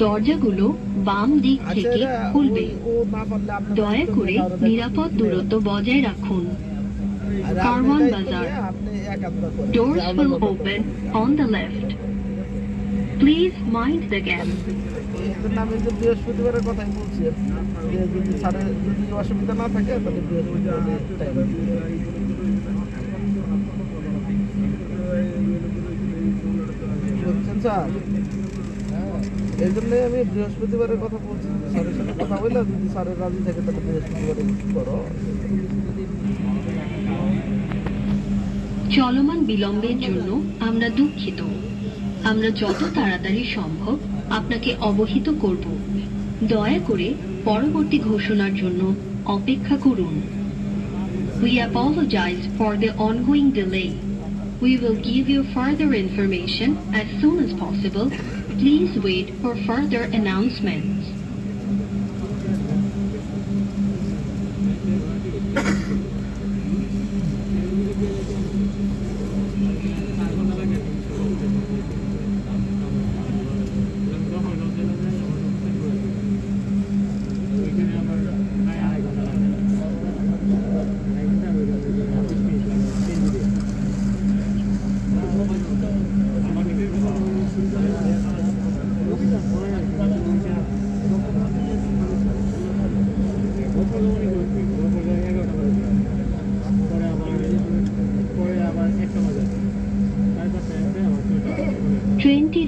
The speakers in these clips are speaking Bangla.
দরজাগুলো বাম দিক আচ্ছা থেকে খুলবে দয়া করে নিরাপদ দূরত্ব বজায় রাখুন কারওয়ান বাজার। নিয়ে আপনি একাত্ম করেন। Doors যে আমার will মতো open on the left. Please mind the gap. এই জন্য আমি যে বৃহস্পতিবারের কথাই বলছি যদি স্যারের যদি অসুবিধা না থাকে তাহলে বৃহস্পতিবারে স্যার এই আমি বৃহস্পতিবারের কথা বলছি। স্যারের সাথে কথা বললাম, যদি স্যারের রাজি থাকে তাহলে বৃহস্পতিবারে করো। চলমান বিলম্বের জন্য আমরা দুঃখিত। আমরা যত তাড়াতাড়ি সম্ভব আপনাকে অবহিত করব। দয়া করে পরবর্তী ঘোষণার জন্য অপেক্ষা করুন। We apologize for the ongoing delay. We will give you further information as soon as possible. Please wait for further announcements.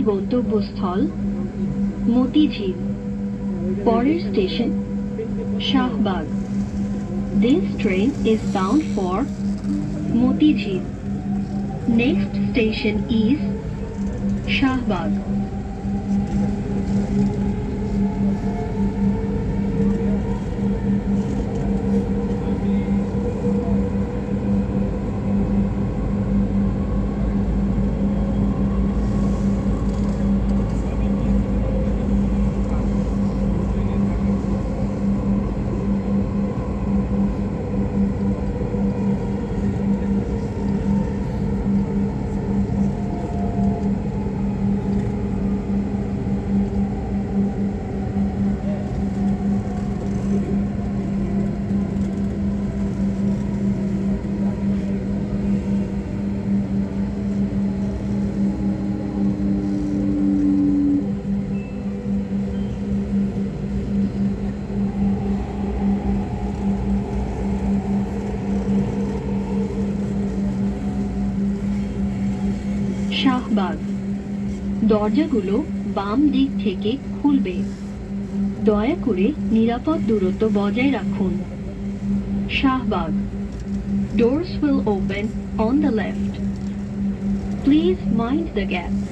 গন্তব্যস্থল মতিঝিল, পরের station Shahbag. This train is bound for Motijheel. Next station is Shahbag. দরজাগুলো বাম দিক থেকে খুলবে। দয়া করে নিরাপদ দূরত্ব বজায় রাখুন। Shahbag. Doors will open on the left please mind the gap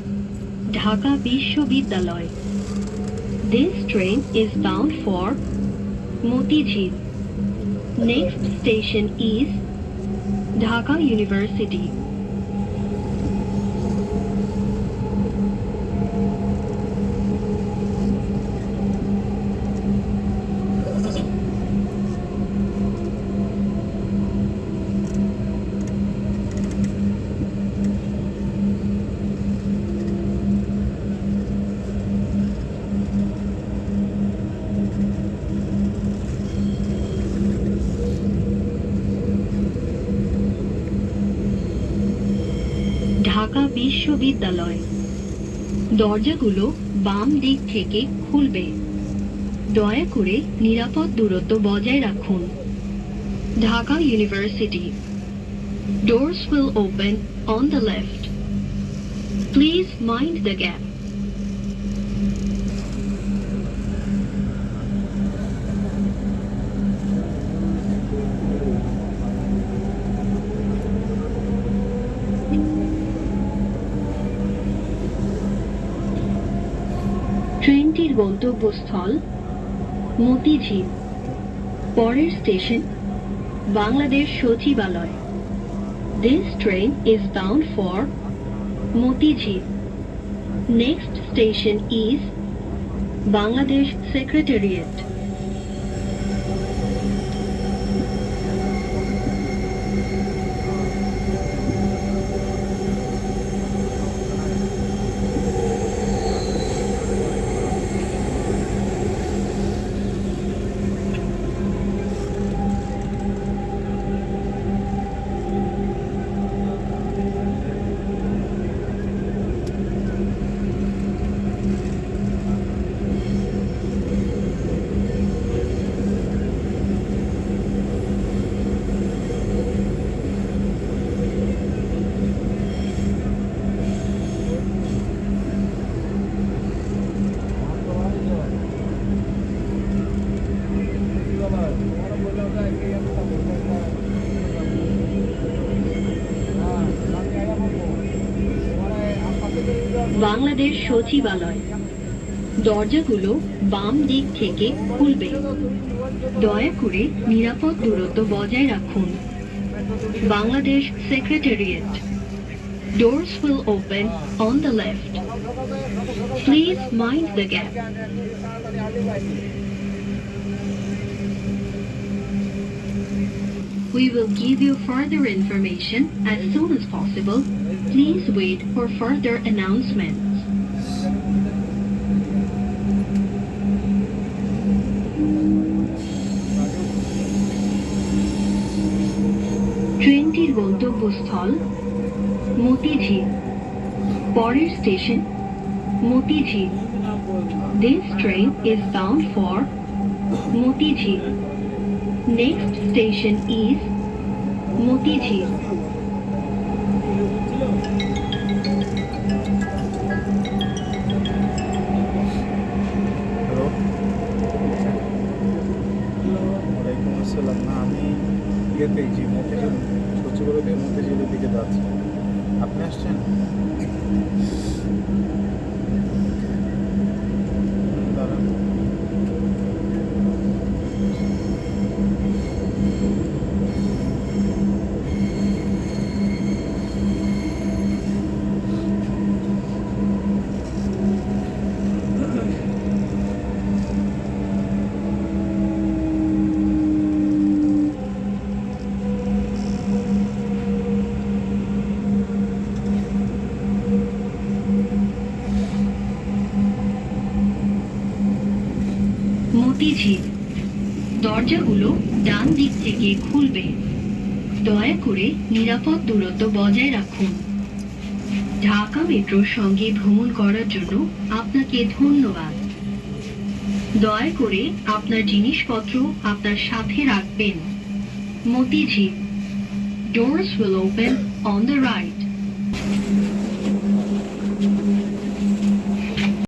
Dhaka Vishwavidyalaya. This train is bound for Motijil. Next station is Dhaka University. Dhaka বিশ্ববিদ্যালয়। দরজাগুলো বাম দিক থেকে খুলবে। দয়া করে নিরাপদ দূরত্ব বজায় রাখুন। Dhaka university. Doors will open on the left please mind the gap ট্রেনের গন্তব্যস্থল মতিঝিল, পরের স্টেশন বাংলাদেশ সচিবালয়। This train is bound for Motijheel. Next station is Bangladesh secretariat Bangladesh সচিবালয় দরজাগুলো বাম দিক থেকে খুলবে দয়া করে নিরাপদ দূরত্ব বজায় রাখুন Bangladesh secretariat Doors will open on the left. Please mind the gap. We will give you further information as soon as possible. Please wait for further announcements. ট্রেনটির গন্তব্যস্থল মতিঝিল পরের station Motijheel This train is bound for Motijhil. Next station is Motijhil. ইয়েতে যে মতিঝিল সচিবালয় থেকে মতিঝিলের দিকে যাচ্ছে আপনি আসছেন? মতিঝিল দরজাগুলো ডান দিক থেকে খুলবে। দয়া করে নিরাপদ দূরত্ব বজায় রাখুন। ঢাকা মেট্রোর সঙ্গে ভ্রমণ করার জন্য আপনাকে ধন্যবাদ। দয়া করে আপনার জিনিসপত্র আপনার সাথে রাখবেন। Motijheel. Doors will open on the right.